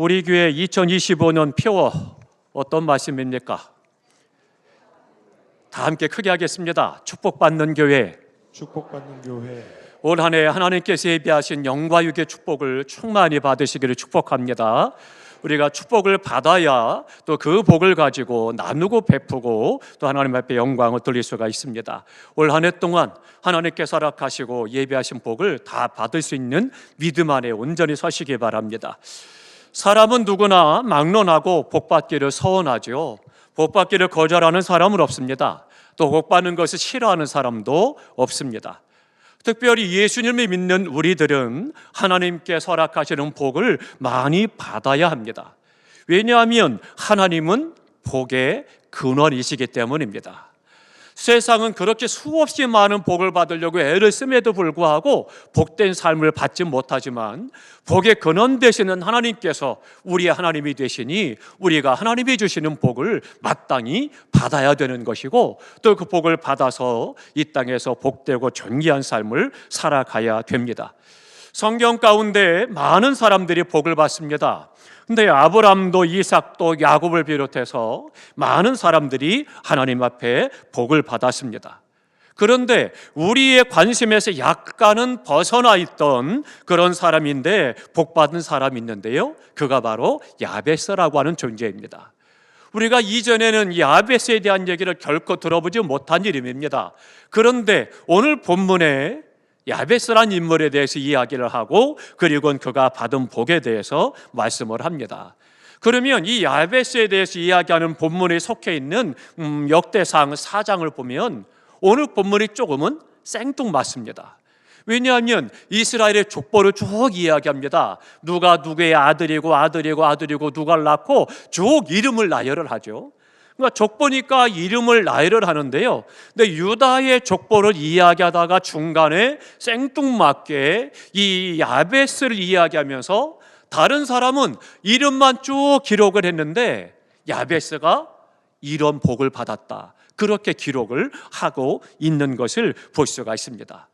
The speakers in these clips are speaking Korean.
우리 교회 2025년 표어 어떤 말씀입니까? 다 함께 크게 하겠습니다. 축복받는 교회. 축복받는 교회 올 한해 하나님께서 예비하신 영과 육의 축복을 충만히 받으시기를 축복합니다. 우리가 축복을 받아야 또 그 복을 가지고 나누고 베푸고 또 하나님 앞에 영광을 돌릴 수가 있습니다. 올 한 해 동안 하나님께서 허락하시고 예비하신 복을 다 받을 수 있는 믿음 안에 온전히 서시기 바랍니다. 사람은 누구나 막론하고 복 받기를 서원하죠. 복 받기를 거절하는 사람은 없습니다. 또 복 받는 것을 싫어하는 사람도 없습니다. 특별히 예수님을 믿는 우리들은 하나님께 허락하시는 복을 많이 받아야 합니다. 왜냐하면 하나님은 복의 근원이시기 때문입니다. 세상은 그렇게 수없이 많은 복을 받으려고 애를 씀에도 불구하고 복된 삶을 받지 못하지만 복의 근원 되시는 하나님께서 우리의 하나님이 되시니 우리가 하나님이 주시는 복을 마땅히 받아야 되는 것이고 또 그 복을 받아서 이 땅에서 복되고 존귀한 삶을 살아가야 됩니다. 성경 가운데 많은 사람들이 복을 받습니다. 근데 아브람도 이삭도 야곱을 비롯해서 많은 사람들이 하나님 앞에 복을 받았습니다. 그런데 우리의 관심에서 약간은 벗어나 있던 그런 사람인데 복 받은 사람이 있는데요. 그가 바로 야베스라고 하는 존재입니다. 우리가 이전에는 야베스에 대한 얘기를 결코 들어보지 못한 이름입니다. 그런데 오늘 본문에 야베스란 인물에 대해서 이야기를 하고 그리고 그가 받은 복에 대해서 말씀을 합니다. 그러면 이 야베스에 대해서 이야기하는 본문에 속해 있는 음, 역대상 4장을 보면 오늘 본문이 조금은 생뚱맞습니다. 왜냐하면 이스라엘의 족보를 쭉 이야기합니다. 누가 누구의 아들이고 아들이고 아들이고 누가 낳고 쭉 이름을 나열을 하죠. 그러니까 족보니까 이름을 나열을 하는데요. 근데 유다의 족보를 이야기하다가 중간에 생뚱맞게 이 야베스를 이야기하면서 다른 사람은 이름만 쭉 기록을 했는데 야베스가 이런 복을 받았다. 그렇게 기록을 하고 있는 것을 볼 수가 있습니다.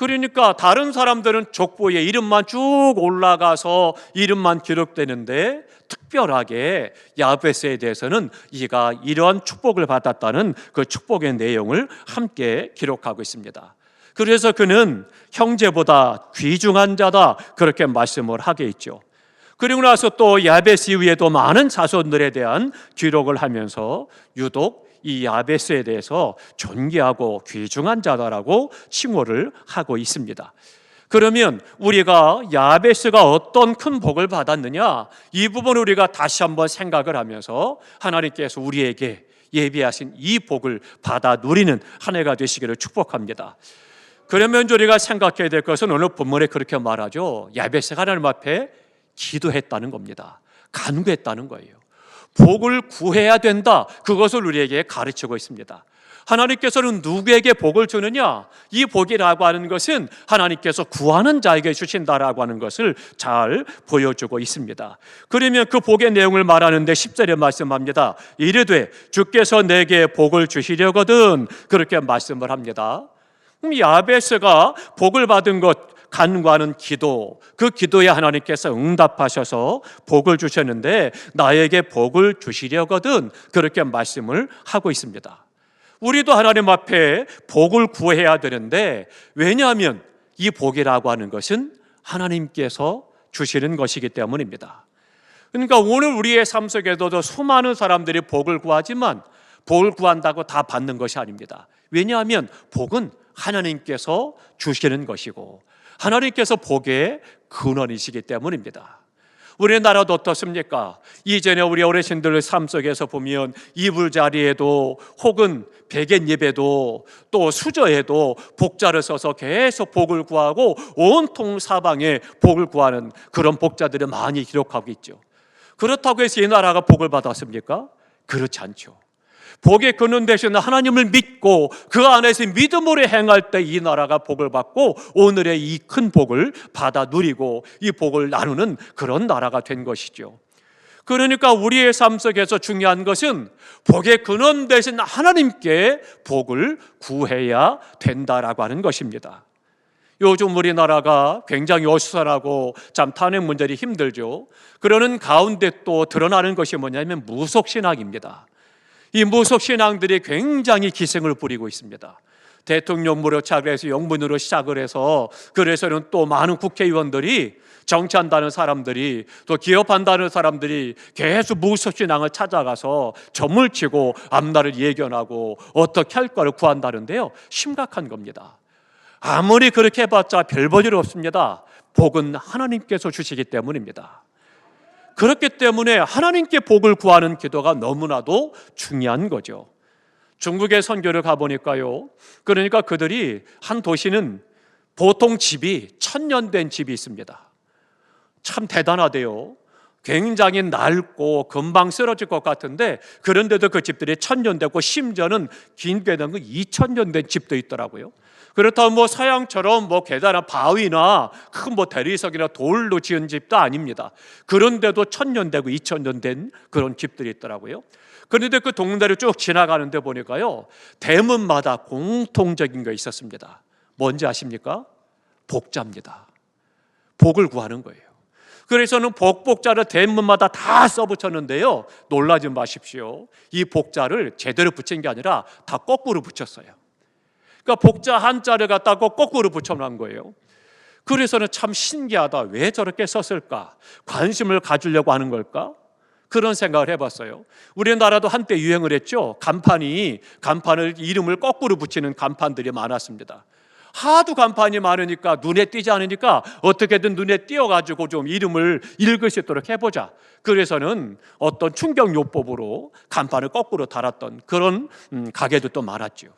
그러니까 다른 사람들은 족보에 이름만 쭉 올라가서 이름만 기록되는데 특별하게 야베스에 대해서는 이가 이러한 축복을 받았다는 그 축복의 내용을 함께 기록하고 있습니다. 그래서 그는 형제보다 귀중한 자다 그렇게 말씀을 하게 있죠. 그리고 나서 또 야베스 이후에도 많은 자손들에 대한 기록을 하면서 유독 이 야베스에 대해서 존귀하고 귀중한 자다라고 칭호를 하고 있습니다. 그러면 우리가 야베스가 어떤 큰 복을 받았느냐 이 부분을 우리가 다시 한번 생각을 하면서 하나님께서 우리에게 예비하신 이 복을 받아 누리는 한 해가 되시기를 축복합니다. 그러면 우리가 생각해야 될 것은 오늘 본문에 그렇게 말하죠. 야베스가 하나님 앞에 기도했다는 겁니다. 간구했다는 거예요. 복을 구해야 된다. 그것을 우리에게 가르치고 있습니다. 하나님께서는 누구에게 복을 주느냐? 이 복이라고 하는 것은 하나님께서 구하는 자에게 주신다라고 하는 것을 잘 보여주고 있습니다. 그러면 그 복의 내용을 말하는데 10절에 말씀합니다. 이르되 주께서 내게 복을 주시려거든 그렇게 말씀을 합니다. 야베스가 복을 받은 것 간과하는 기도, 그 기도에 하나님께서 응답하셔서 복을 주셨는데 나에게 복을 주시려거든 그렇게 말씀을 하고 있습니다. 우리도 하나님 앞에 복을 구해야 되는데 왜냐하면 이 복이라고 하는 것은 하나님께서 주시는 것이기 때문입니다. 그러니까 오늘 우리의 삶 속에도 수많은 사람들이 복을 구하지만 복을 구한다고 다 받는 것이 아닙니다. 왜냐하면 복은 하나님께서 주시는 것이고 하나님께서 복의 근원이시기 때문입니다. 우리나라도 어떻습니까? 이전에 우리 어르신들 삶 속에서 보면 이불 자리에도 혹은 베갯 예배도 또 수저에도 복자를 써서 계속 복을 구하고 온통 사방에 복을 구하는 그런 복자들을 많이 기록하고 있죠. 그렇다고 해서 이 나라가 복을 받았습니까? 그렇지 않죠. 복의 근원 되시는 하나님을 믿고 그 안에서 믿음으로 행할 때 이 나라가 복을 받고 오늘의 이 큰 복을 받아 누리고 이 복을 나누는 그런 나라가 된 것이죠. 그러니까 우리의 삶 속에서 중요한 것은 복의 근원 되신 하나님께 복을 구해야 된다라고 하는 것입니다. 요즘 우리나라가 굉장히 어수선하고 참 탄핵 문제들이 힘들죠. 그러는 가운데 또 드러나는 것이 뭐냐면 무속신앙입니다. 이 무속 신앙들이 굉장히 기생을 부리고 있습니다. 대통령무로 시작을 해서 영문으로 시작을 해서 그래서는 또 많은 국회의원들이 정치한다는 사람들이 또 기업한다는 사람들이 계속 무속신앙을 찾아가서 점을 치고 앞날을 예견하고 어떻게 할 거를 구한다는데요. 심각한 겁니다. 아무리 그렇게 해봤자 별 볼일 없습니다. 복은 하나님께서 주시기 때문입니다. 그렇기 때문에 하나님께 복을 구하는 기도가 너무나도 중요한 거죠. 중국에 선교를 가보니까요. 그러니까 그들이 한 도시는 보통 집이 천년 된 집이 있습니다. 참 대단하대요. 굉장히 낡고 금방 쓰러질 것 같은데 그런데도 그 집들이 천년 됐고 심지어는 긴 게는 2천년 된 집도 있더라고요. 그렇다면 뭐 서양처럼 뭐 계단한 바위나 큰 뭐 대리석이나 돌로 지은 집도 아닙니다. 그런데도 천년 되고 이천 년 된 그런 집들이 있더라고요. 그런데 그 동네를 쭉 지나가는데 보니까요 대문마다 공통적인 게 있었습니다. 뭔지 아십니까? 복자입니다. 복을 구하는 거예요. 그래서는 복복자를 대문마다 다 써붙였는데요. 놀라지 마십시오. 이 복자를 제대로 붙인 게 아니라 다 거꾸로 붙였어요. 그러니까 복자 한자를 갖다 가 거꾸로 붙여놓은 거예요. 그래서는 참 신기하다. 왜 저렇게 썼을까? 관심을 가지려고 하는 걸까? 그런 생각을 해봤어요. 우리나라도 한때 유행을 했죠. 간판이 간판을 이름을 거꾸로 붙이는 간판들이 많았습니다. 하도 간판이 많으니까 눈에 띄지 않으니까 어떻게든 눈에 띄어가지고 좀 이름을 읽을 수 있도록 해보자. 그래서는 어떤 충격 요법으로 간판을 거꾸로 달았던 그런 음, 가게도 많았죠.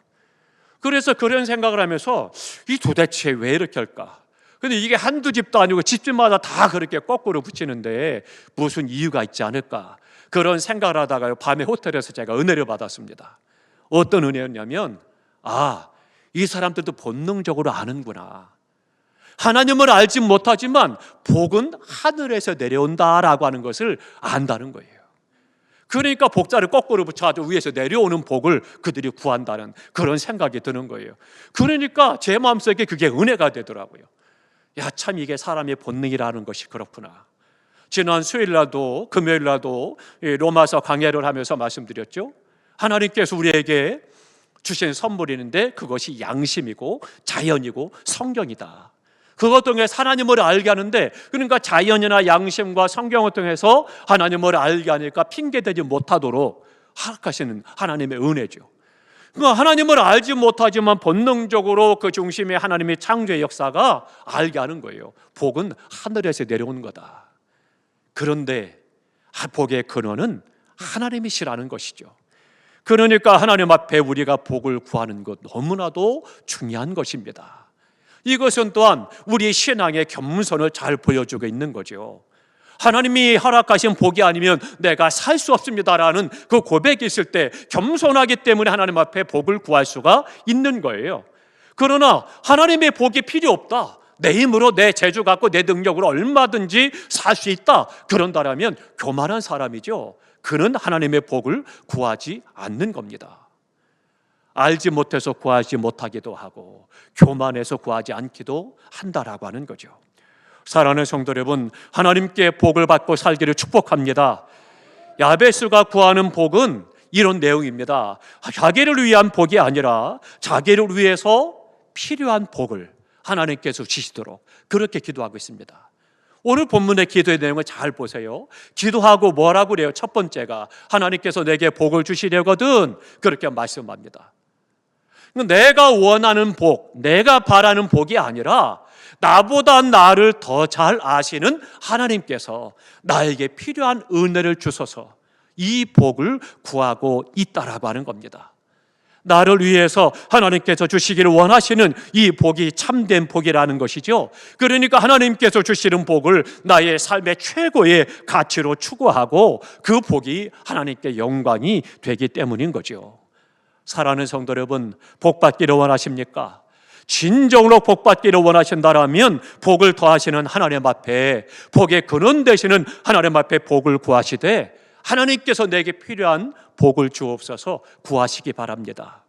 그래서 그런 생각을 하면서 이 도대체 왜 이렇게 할까? 근데 이게 한두 집도 아니고 집집마다 다 그렇게 거꾸로 붙이는데 무슨 이유가 있지 않을까? 그런 생각을 하다가요. 밤에 호텔에서 제가 은혜를 받았습니다. 어떤 은혜였냐면 아, 이 사람들도 본능적으로 아는구나. 하나님을 알지 못하지만 복은 하늘에서 내려온다라고 하는 것을 안다는 거예요. 그러니까 복자를 거꾸로 붙여가지고 위에서 내려오는 복을 그들이 구한다는 그런 생각이 드는 거예요. 그러니까 제 마음속에 그게 은혜가 되더라고요. 야, 참 이게 사람의 본능이라는 것이 그렇구나. 지난 수요일날도 금요일날도 이 로마서 강해를 하면서 말씀드렸죠. 하나님께서 우리에게 주신 선물이는데 그것이 양심이고 자연이고 성경이다. 그것 통해서 하나님을 알게 하는데 그러니까 자연이나 양심과 성경을 통해서 하나님을 알게 하니까 핑계대지 못하도록 허락하시는 하나님의 은혜죠. 그러니까 하나님을 알지 못하지만 본능적으로 그 중심에 하나님의 창조의 역사가 알게 하는 거예요. 복은 하늘에서 내려온 거다. 그런데 복의 근원은 하나님이시라는 것이죠. 그러니까 하나님 앞에 우리가 복을 구하는 것 너무나도 중요한 것입니다. 이것은 또한 우리 신앙의 겸손을 잘 보여주고 있는 거죠. 하나님이 허락하신 복이 아니면 내가 살 수 없습니다라는 그 고백이 있을 때 겸손하기 때문에 하나님 앞에 복을 구할 수가 있는 거예요. 그러나 하나님의 복이 필요 없다. 내 힘으로 내 재주 갖고 내 능력으로 얼마든지 살 수 있다. 그런다라면 교만한 사람이죠. 그는 하나님의 복을 구하지 않는 겁니다. 알지 못해서 구하지 못하기도 하고 교만해서 구하지 않기도 한다라고 하는 거죠. 사랑하는 성도 여러분, 하나님께 복을 받고 살기를 축복합니다. 야베스가 구하는 복은 이런 내용입니다. 자기를 위한 복이 아니라 자기를 위해서 필요한 복을 하나님께서 주시도록 그렇게 기도하고 있습니다. 오늘 본문의 기도의 내용을 잘 보세요. 기도하고 뭐라고 그래요? 첫 번째가 하나님께서 내게 복을 주시려거든 그렇게 말씀합니다. 내가 원하는 복, 내가 바라는 복이 아니라 나보다 나를 더 잘 아시는 하나님께서 나에게 필요한 은혜를 주셔서 이 복을 구하고 있다라고 하는 겁니다. 나를 위해서 하나님께서 주시기를 원하시는 이 복이 참된 복이라는 것이죠. 그러니까 하나님께서 주시는 복을 나의 삶의 최고의 가치로 추구하고 그 복이 하나님께 영광이 되기 때문인 거죠. 사랑하는 성도 여러분, 복 받기를 원하십니까? 진정으로 복 받기를 원하신다라면 복을 더하시는 하나님 앞에 복의 근원 되시는 하나님 앞에 복을 구하시되 하나님께서 내게 필요한 복을 주옵소서 구하시기 바랍니다.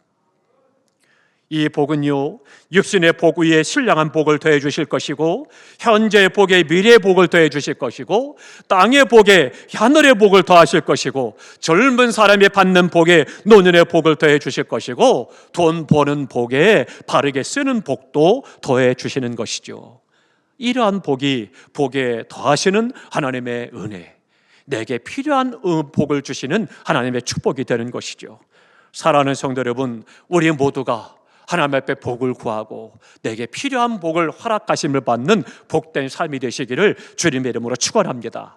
이 복은요, 육신의 복 위에 신령한 복을 더해 주실 것이고, 현재의 복에 미래의 복을 더해 주실 것이고, 땅의 복에 하늘의 복을 더하실 것이고, 젊은 사람이 받는 복에 노년의 복을 더해 주실 것이고, 돈 버는 복에 바르게 쓰는 복도 더해 주시는 것이죠. 이러한 복이 복에 더하시는 하나님의 은혜, 내게 필요한 음, 복을 주시는 하나님의 축복이 되는 것이죠. 사랑하는 성도 여러분, 우리 모두가 하나님 앞에 복을 구하고 내게 필요한 복을 허락하심을 받는 복된 삶이 되시기를 주님의 이름으로 축원합니다.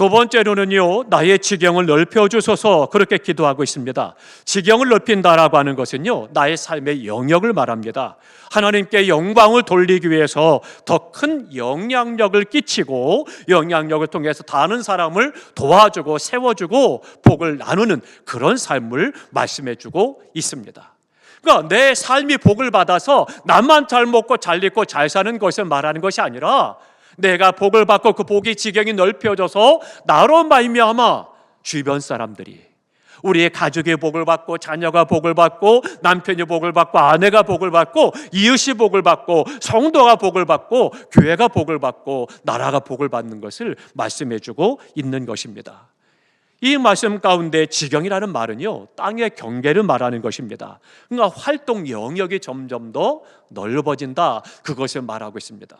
두 번째로는요, 나의 지경을 넓혀 주소서 그렇게 기도하고 있습니다. 지경을 넓힌다라고 하는 것은요, 나의 삶의 영역을 말합니다. 하나님께 영광을 돌리기 위해서 더 큰 영향력을 끼치고 영향력을 통해서 다른 사람을 도와주고 세워주고 복을 나누는 그런 삶을 말씀해주고 있습니다. 그러니까 내 삶이 복을 받아서 나만 잘 먹고 잘 입고 잘 사는 것을 말하는 것이 아니라 내가 복을 받고 그 복의 지경이 넓혀져서 나로 말미암아 주변 사람들이 우리의 가족의 복을 받고 자녀가 복을 받고 남편이 복을 받고 아내가 복을 받고 이웃이 복을 받고 성도가 복을 받고 교회가 복을 받고 나라가 복을 받는 것을 말씀해 주고 있는 것입니다. 이 말씀 가운데 지경이라는 말은요, 땅의 경계를 말하는 것입니다. 그러니까 활동 영역이 점점 더 넓어진다. 그것을 말하고 있습니다.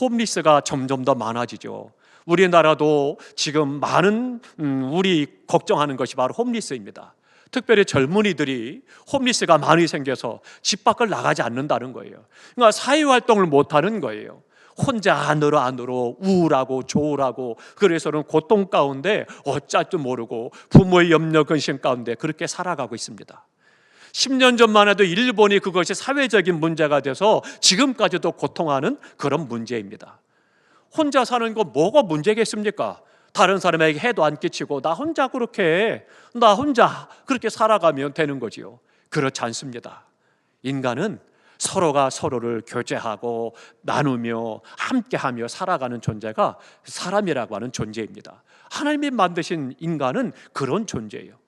홈리스가 점점 더 많아지죠. 우리나라도 지금 많은 음, 우리 걱정하는 것이 바로 홈리스입니다. 특별히 젊은이들이 홈리스가 많이 생겨서 집 밖을 나가지 않는다는 거예요. 그러니까 사회 활동을 못 하는 거예요. 혼자 안으로 안으로 우울하고 조울하고 그래서는 고통 가운데 어쩔 줄 모르고 부모의 염려 근심 가운데 그렇게 살아가고 있습니다. 10년 전만 해도 일본이 그것이 사회적인 문제가 돼서 지금까지도 고통하는 그런 문제입니다. 혼자 사는 거 뭐가 문제겠습니까? 다른 사람에게 해도 안 끼치고 나 혼자 그렇게 해. 나 혼자 그렇게 살아가면 되는 거지요. 그렇지 않습니다. 인간은 서로가 서로를 교제하고 나누며 함께하며 살아가는 존재가 사람이라고 하는 존재입니다. 하나님이 만드신 인간은 그런 존재예요.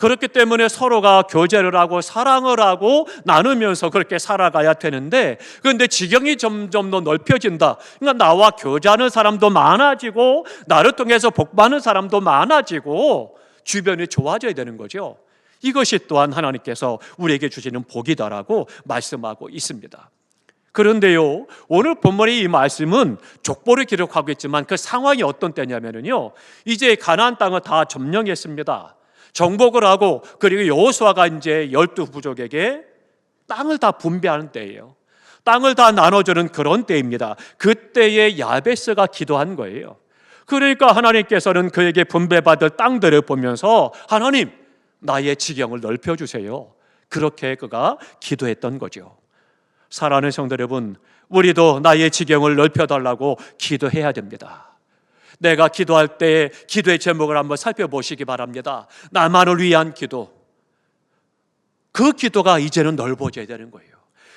그렇기 때문에 서로가 교제를 하고 사랑을 하고 나누면서 그렇게 살아가야 되는데 그런데 지경이 점점 더 넓혀진다. 그러니까 나와 교제하는 사람도 많아지고 나를 통해서 복 받는 사람도 많아지고 주변이 좋아져야 되는 거죠. 이것이 또한 하나님께서 우리에게 주시는 복이다라고 말씀하고 있습니다. 그런데요, 오늘 본문의 이 말씀은 족보를 기록하고 있지만 그 상황이 어떤 때냐면요, 이제 가나안 땅을 다 점령했습니다. 정복을 하고 그리고 여호수아가 이제 열두 부족에게 땅을 다 분배하는 때예요. 땅을 다 나눠주는 그런 때입니다. 그때에 야베스가 기도한 거예요. 그러니까 하나님께서는 그에게 분배받을 땅들을 보면서 하나님 나의 지경을 넓혀 주세요. 그렇게 그가 기도했던 거죠. 사랑하는 성도 여러분, 우리도 나의 지경을 넓혀 달라고 기도해야 됩니다. 내가 기도할 때 기도의 제목을 한번 살펴보시기 바랍니다. 나만을 위한 기도. 그 기도가 이제는 넓어져야 되는 거예요.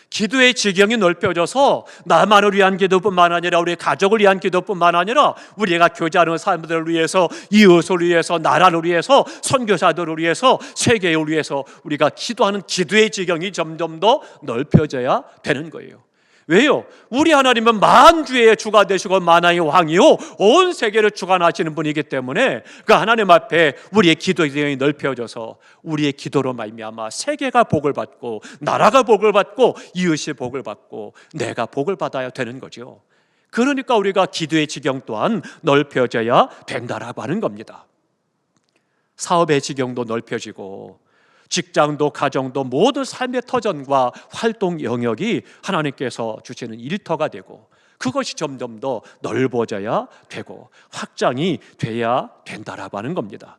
기도의 지경이 넓혀져서 나만을 위한 기도뿐만 아니라 우리 가족을 위한 기도뿐만 아니라 우리가 교제하는 사람들을 위해서 이웃을 위해서 나라를 위해서 선교사들을 위해서 세계를 위해서 우리가 기도하는 기도의 지경이 점점 더 넓혀져야 되는 거예요. 왜요? 우리 하나님은 만주의 주가 되시고 만왕의 왕이요 온 세계를 주관하시는 분이기 때문에 그 하나님 앞에 우리의 기도의 지경이 넓혀져서 우리의 기도로 말미암아 세계가 복을 받고 나라가 복을 받고 이웃이 복을 받고 내가 복을 받아야 되는 거죠. 그러니까 우리가 기도의 지경 또한 넓혀져야 된다라고 하는 겁니다. 사업의 지경도 넓혀지고 직장도 가정도 모든 삶의 터전과 활동 영역이 하나님께서 주시는 일터가 되고 그것이 점점 더 넓어져야 되고 확장이 돼야 된다라고 하는 겁니다.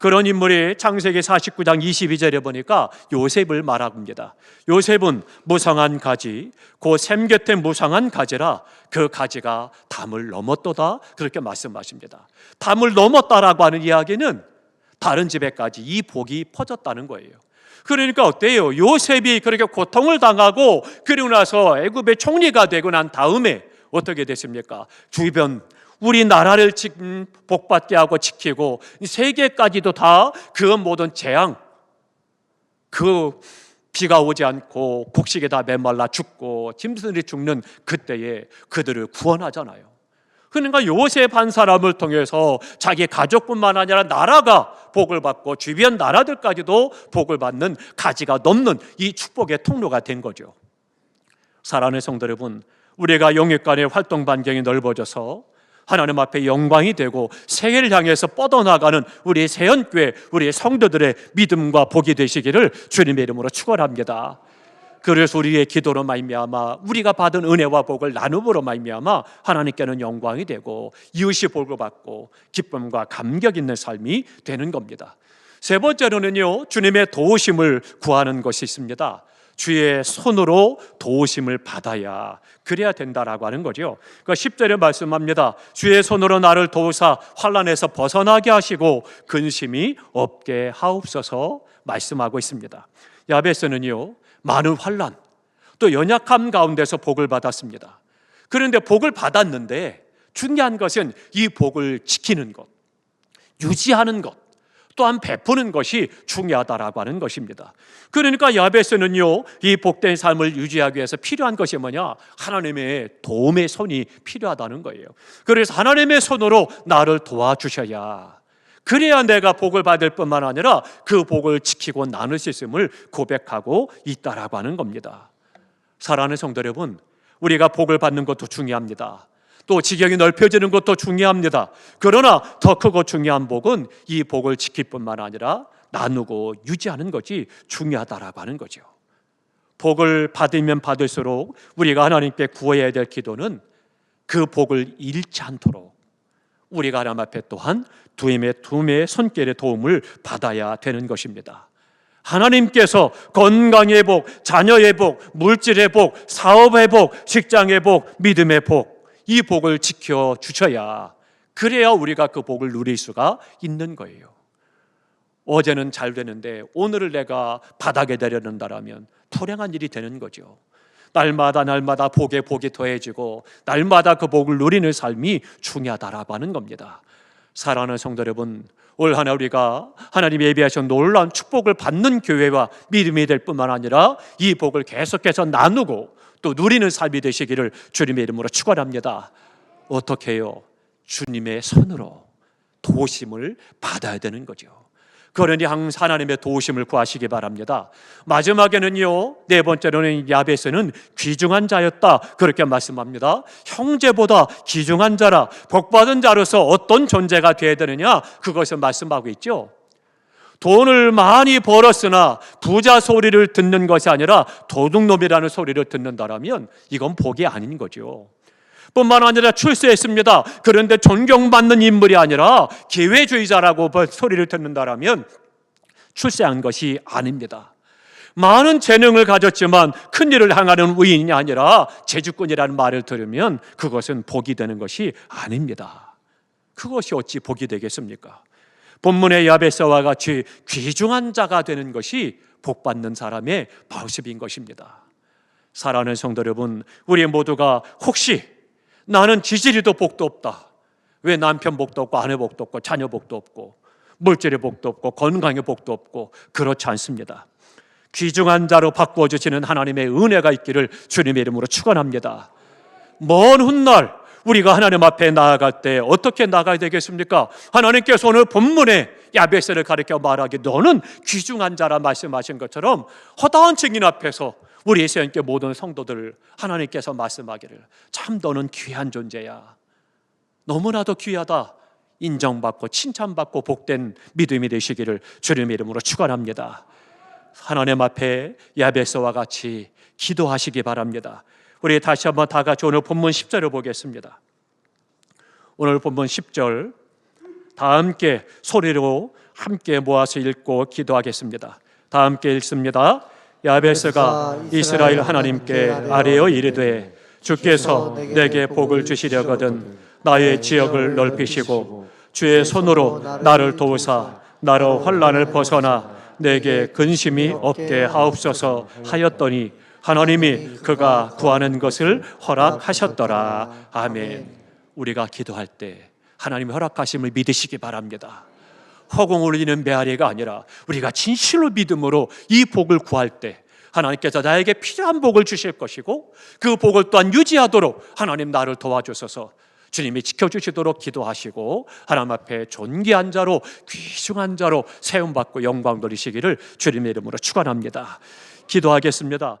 그런 인물이 창세기 49장 22절에 보니까 요셉을 말합니다. 요셉은 무성한 가지, 고샘 곁에 무성한 가지라 그 가지가 담을 넘었도다 그렇게 말씀하십니다. 담을 넘었다라고 하는 이야기는 다른 집에까지 이 복이 퍼졌다는 거예요. 그러니까 어때요? 요셉이 그렇게 고통을 당하고 그리고 나서 애굽의 총리가 되고 난 다음에 어떻게 됐습니까? 주변 우리 나라를 복받게 하고 지키고 세계까지도 다 그 모든 재앙 그 비가 오지 않고 곡식이 다 메말라 죽고 짐승들이 죽는 그때에 그들을 구원하잖아요. 그러니까 요셉 한 사람을 통해서 자기 가족뿐만 아니라 나라가 복을 받고 주변 나라들까지도 복을 받는 가지가 넘는 이 축복의 통로가 된 거죠. 사랑하는 성도 여러분, 우리가 영육간의 활동 반경이 넓어져서 하나님 앞에 영광이 되고 세계를 향해서 뻗어나가는 우리 세연교회, 우리 성도들의 믿음과 복이 되시기를 주님의 이름으로 축원합니다. 그래서 우리의 기도로 말미암아 우리가 받은 은혜와 복을 나눔으로 말미암아 하나님께는 영광이 되고 이웃이 복을 받고 기쁨과 감격 있는 삶이 되는 겁니다. 세 번째로는요 주님의 도우심을 구하는 것이 있습니다. 주의 손으로 도우심을 받아야 그래야 된다라고 하는 거죠. 그 10절에 말씀합니다. 주의 손으로 나를 도우사 환란에서 벗어나게 하시고 근심이 없게 하옵소서 말씀하고 있습니다. 야베스는요 많은 환란 또 연약함 가운데서 복을 받았습니다. 그런데 복을 받았는데 중요한 것은 이 복을 지키는 것, 유지하는 것, 또한 베푸는 것이 중요하다라고 하는 것입니다. 그러니까 야베스는요, 이 복된 삶을 유지하기 위해서 필요한 것이 뭐냐? 하나님의 도움의 손이 필요하다는 거예요. 그래서 하나님의 손으로 나를 도와주셔야 그래야 내가 복을 받을 뿐만 아니라 그 복을 지키고 나눌 수 있음을 고백하고 있다라고 하는 겁니다. 사랑하는 성도 여러분, 우리가 복을 받는 것도 중요합니다. 또 지경이 넓혀지는 것도 중요합니다. 그러나 더 크고 중요한 복은 이 복을 지킬 뿐만 아니라 나누고 유지하는 것이 중요하다라고 하는 거죠. 복을 받으면 받을수록 우리가 하나님께 구해야 될 기도는 그 복을 잃지 않도록 우리가 하나님 앞에 또한 두임의 두매의 손길의 도움을 받아야 되는 것입니다. 하나님께서 건강의 복, 자녀의 복, 물질의 복, 사업의 복, 직장의 복, 믿음의 복, 이 복을 지켜 주셔야 그래야 우리가 그 복을 누릴 수가 있는 거예요. 어제는 잘 되는데 오늘을 내가 바닥에 내려놓는다라면 불행한 일이 되는 거죠. 날마다 날마다 복에 복이 더해지고 날마다 그 복을 누리는 삶이 중요하다라고 하는 겁니다. 사랑하는 성도 여러분, 올 한해 우리가 하나님 예비하신 놀라운 축복을 받는 교회와 믿음이 될 뿐만 아니라 이 복을 계속해서 나누고 또 누리는 삶이 되시기를 주님의 이름으로 축원합니다. 어떻게 해요? 주님의 손으로 도심을 받아야 되는 거죠. 그러니 항상 하나님의 도우심을 구하시기 바랍니다. 마지막에는요, 네 번째로는 야베스는 귀중한 자였다. 그렇게 말씀합니다. 형제보다 귀중한 자라, 복받은 자로서 어떤 존재가 되어야 되느냐? 그것을 말씀하고 있죠. 돈을 많이 벌었으나 부자 소리를 듣는 것이 아니라 도둑놈이라는 소리를 듣는다라면 이건 복이 아닌 거죠. 뿐만 아니라 출세했습니다. 그런데 존경받는 인물이 아니라 기회주의자라고 소리를 듣는다라면 출세한 것이 아닙니다. 많은 재능을 가졌지만 큰 일을 향하는 의인이 아니라 재주꾼이라는 말을 들으면 그것은 복이 되는 것이 아닙니다. 그것이 어찌 복이 되겠습니까? 본문의 야베스와 같이 귀중한 자가 되는 것이 복받는 사람의 모습인 것입니다. 사랑하는 성도 여러분, 우리 모두가 혹시 나는 지지리도 복도 없다. 왜 남편 복도 없고 아내 복도 없고 자녀 복도 없고 물질의 복도 없고 건강의 복도 없고 그렇지 않습니다. 귀중한 자로 바꾸어 주시는 하나님의 은혜가 있기를 주님의 이름으로 축원합니다. 먼 훗날 우리가 하나님 앞에 나아갈 때 어떻게 나가야 되겠습니까? 하나님께서 오늘 본문에 야베스를 가리켜 말하기 너는 귀중한 자라 말씀하신 것처럼 허다한 증인 앞에서 우리 예수님께 모든 성도들 하나님께서 말씀하기를 참 너는 귀한 존재야. 너무나도 귀하다. 인정받고 칭찬받고 복된 믿음이 되시기를 주님의 이름으로 축원합니다. 하나님 앞에 야베스와 같이 기도하시기 바랍니다. 우리 다시 한번 다 같이 오늘 본문 10절을 보겠습니다. 오늘 본문 10절 다 함께 소리로 함께 모아서 읽고 기도하겠습니다. 다 함께 읽습니다. 야베스가 이스라엘 하나님께 아뢰어 이르되 주께서 내게 복을 주시려거든 나의 지역을 넓히시고 주의 손으로 나를 도우사 나로 환란을 벗어나 내게 근심이 없게 하옵소서 하였더니 하나님이 그가 구하는 것을 허락하셨더라. 아멘. 우리가 기도할 때 하나님의 허락하심을 믿으시기 바랍니다. 허공 울리는 메아리가 아니라 우리가 진실로 믿음으로 이 복을 구할 때 하나님께서 나에게 필요한 복을 주실 것이고 그 복을 또한 유지하도록 하나님 나를 도와주셔서 주님이 지켜주시도록 기도하시고 하나님 앞에 존귀한 자로 귀중한 자로 세움받고 영광 돌리시기를 주님의 이름으로 축원합니다. 기도하겠습니다.